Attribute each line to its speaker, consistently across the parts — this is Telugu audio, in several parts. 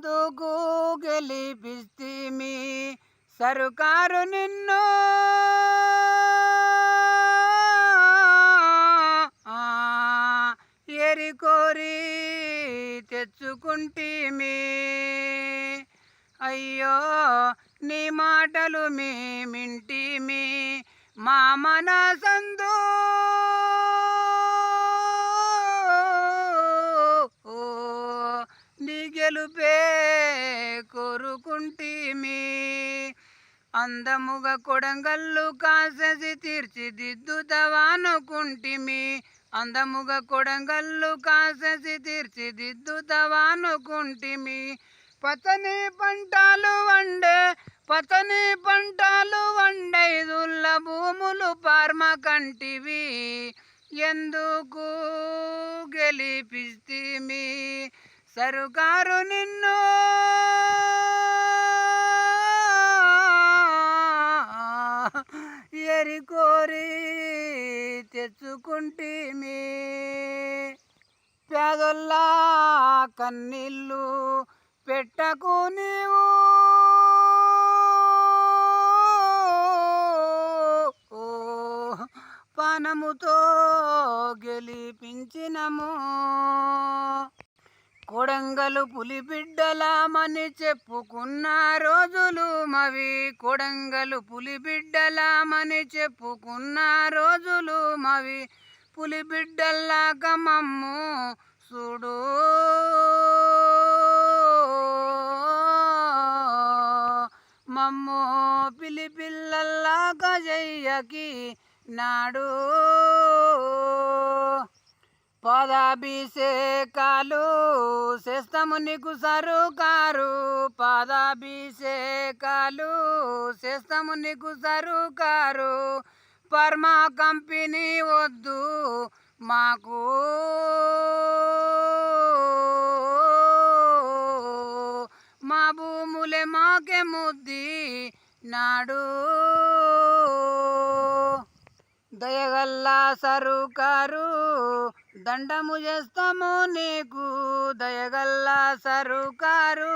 Speaker 1: ఎందుకు గెలిపిస్తిమి సరుకారు నిన్ను. ఆ, ఎరికోరి తెచ్చుకుంటిమి. అయ్యో నీ మాటలు మేమింటిమి. మా మనసందు గెలుపే కోరుకుంటీమి. అందముగా కొడంగల్లు కాససి తీర్చిదిద్దుతవానుకుంటిమి అందముగా కొడంగల్లు కాససి తీర్చిదిద్దుతవానుకుంటిమి పతని పంటలు వండే పతని పంటలు వండైదుల్ల భూములు పార్మ కంటివి. ఎందుకు గెలిపిస్తిమి? సరుకారు నిన్ను. ఎరికోరి తెచ్చుకుంటిమి. పేదల్లా కన్నీళ్ళు పెట్టకు నీవు. ఓ, పానముతో గెలిపించినము. కొడంగలు పులిబిడ్డలామని చెప్పుకున్న రోజులు మవి. కొడంగలు పులిబిడ్డలామని చెప్పుకున్న రోజులు మవి. పులిబిడ్డల్లాగా మమ్ము చూడు. మమ్మో పిలిపిల్లల్లాగా జయ్యకి నాడు. పాదాభిషేకాలు చేస్తాము నీకు సరుకారు. పాదాభిషేకాలు చేస్తాము నీకు సరుకారు. పర్మా కంపెనీ వద్దు మాకు. మా భూములే మాకే ముద్ది నాడు. దయగల్లా సరుకారు. దండము చేస్తాము నీకు దయగల్లా సరుకారు.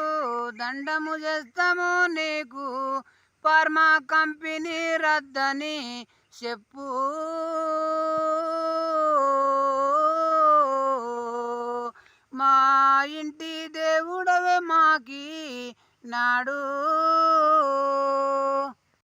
Speaker 1: దండము చేస్తాము నీకు ఫార్మా కంపెనీ రద్దని చెప్పు. మా ఇంటి దేవుడవే మాకి నాడు.